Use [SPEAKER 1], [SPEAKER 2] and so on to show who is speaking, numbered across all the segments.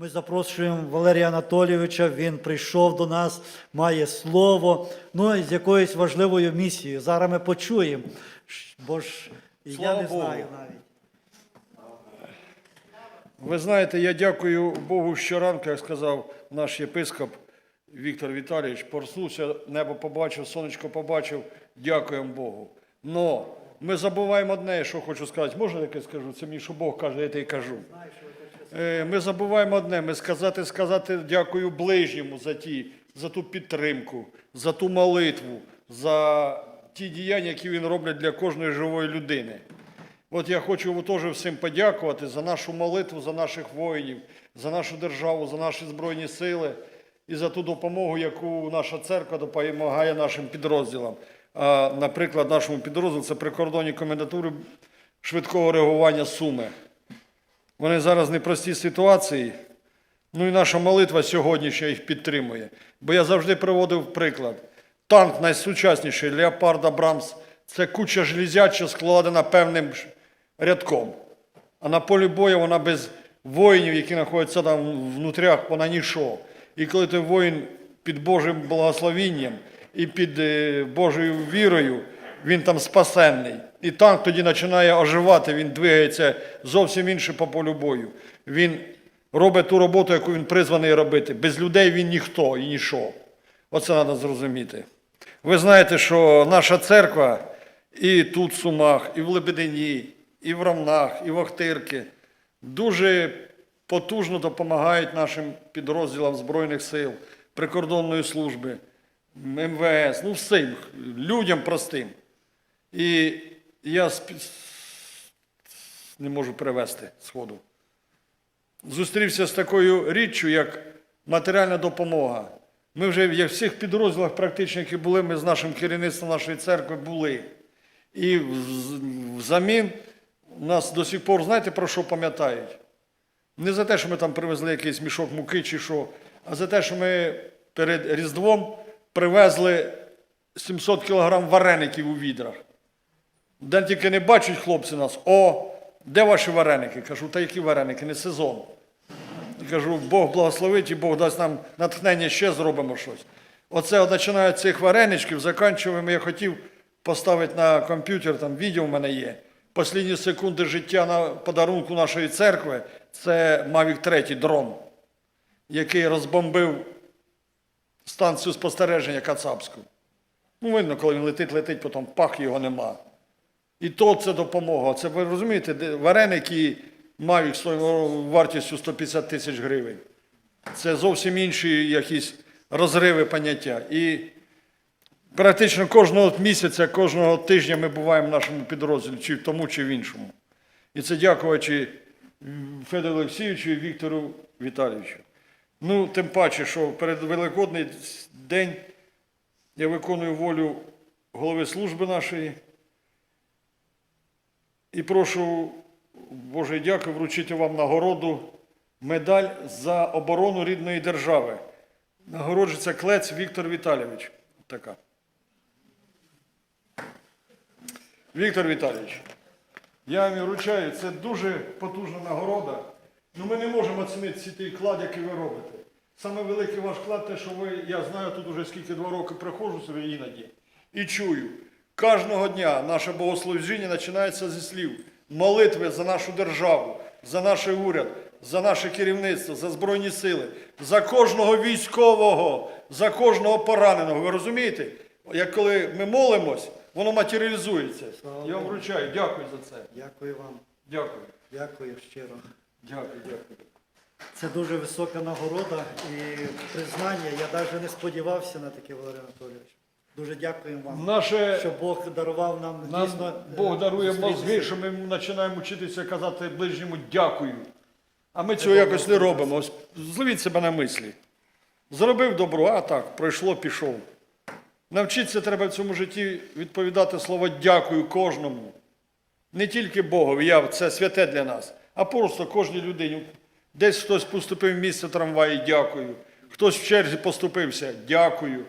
[SPEAKER 1] Ми запрошуємо Валерія Анатолійовича. Він прийшов до нас, має слово, ну і з якоюсь важливою місією. Зараз ми почуємо. Бо ж і я не
[SPEAKER 2] Богу.
[SPEAKER 1] знаю навіть.
[SPEAKER 2] Ви знаєте, я дякую Богу щоранку, як сказав наш єпископ Віктор Віталійович, проснувся, небо побачив, сонечко побачив, дякуємо Богу. Но ми забуваємо одне, що хочу сказати. Можна таке скажу? Це мені, що Бог каже, я те й кажу. Е, Ми забуваємо одне, ми сказати, сказати дякую ближньому за, ті, за ту підтримку, за ту молитву, за ті діяння, які він робить для кожної живої людини. От я хочу теж всім подякувати за нашу молитву, за наших воїнів, за нашу державу, за наші Збройні сили і за ту допомогу, яку наша церква допомагає нашим підрозділам. А, наприклад, нашому підрозділу це прикордонні комендатури швидкого реагування Суми. Вони зараз в непростій ситуації. Ну і наша молитва сьогоднішня їх підтримує. Бо я завжди приводив приклад. Танк найсучасніший Леопард Абрамс це куча железяча складена певним рядком. А на полі бою вона без воїнів, які знаходяться там внутрях, вона нічого. І коли той воїн під Божим благословінням і під е, Божою вірою, він там спасенний. І танк тоді починає оживати, він двигається зовсім інше по полю бою. Він робить ту роботу, яку він призваний робити. Без людей він ніхто і нічого. Оце треба зрозуміти. Ви знаєте, що наша церква і тут в Сумах, і в Лебедині, і в Ромнах, і в Охтирки дуже потужно допомагають нашим підрозділам Збройних сил, прикордонної служби, МВС, ну всім, людям простим. І я не можу перевести сходу. Зустрівся з такою річчю, як матеріальна допомога. Ми вже в всіх підрозділах, практично, які були, ми з нашим керівництвом нашої церкви були. І вз- взамін нас до сих пор, знаєте, про що пам'ятають? Не за те, що ми там привезли якийсь мішок муки чи що, а за те, що ми перед Різдвом привезли 700 кілограм вареників у відрах. Де тільки не бачать хлопці нас, о, де ваші вареники? Кажу, та які вареники, не сезон. І кажу, Бог благословить і Бог дасть нам натхнення, ще зробимо щось. Оце починаю цих вареничків, закінчуємо, я хотів поставити на комп'ютер, там відео в мене є. Послідні секунди життя на подарунку нашої церкви це Mavic 3 дрон, який розбомбив станцію спостереження Кацапську. Ну, видно, коли він летить, летить, потім пах його нема. І то це допомога. Це ви розумієте, вареники Mavic стоїть вартістю 150 тисяч гривень. Це зовсім інші якісь розриви поняття. І практично кожного місяця, кожного тижня ми буваємо в нашому підрозділі, чи в тому, чи в іншому. І це дякуючи Федору Олексійовичу і Віктору Віталійовичу. Ну, тим паче, що перед Великодний день я виконую волю голови служби нашої. І прошу, Боже, дякую, вручити вам нагороду, медаль за оборону рідної держави. Нагороджується клець Віктор Віталійович. Така. Віктор Віталійович, я вам вручаю, це дуже потужна нагорода. Ну ми не можемо оцінити ці той клад, який ви робите. Саме великий ваш клад, те, що ви, я знаю, тут уже скільки два роки приходжу собі іноді і чую. Кожного дня наше богослужіння починається зі слів молитви за нашу державу, за наш уряд, за наше керівництво, за Збройні сили, за кожного військового, за кожного пораненого. Ви розумієте? Як коли ми молимось, воно матеріалізується.
[SPEAKER 1] Слава
[SPEAKER 2] Я вам вручаю. Дякую за це.
[SPEAKER 1] Дякую вам.
[SPEAKER 2] Дякую.
[SPEAKER 1] Дякую щиро.
[SPEAKER 2] Дякую, дякую.
[SPEAKER 1] Це дуже висока нагорода і признання. Я навіть не сподівався на таке, Валерій Анатолійович. Дуже дякуємо вам,
[SPEAKER 2] Наше
[SPEAKER 1] що Бог дарував нам,
[SPEAKER 2] Нам
[SPEAKER 1] дійсно. е,
[SPEAKER 2] Бог дарує
[SPEAKER 1] зустрітися.
[SPEAKER 2] мозги, що ми починаємо вчитися казати ближньому дякую. А ми цього якось не робимо. Ось Зловіть себе на мислі. Зробив добро, а так, пройшло, пішов. Навчитися треба в цьому житті відповідати слово дякую кожному. Не тільки Богові, я, це святе для нас, а просто кожній людині. Десь хтось поступив в місце трамваї, дякую. Хтось в черзі поступився, дякую.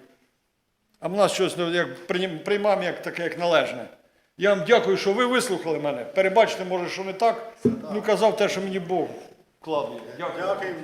[SPEAKER 2] А в нас щось ну, як приймаємо як таке, як належне. Я вам дякую, що ви вислухали мене. Перебачте, може, що не так. Ну казав те, що мені Бог клав. Дякую.
[SPEAKER 1] Дякую.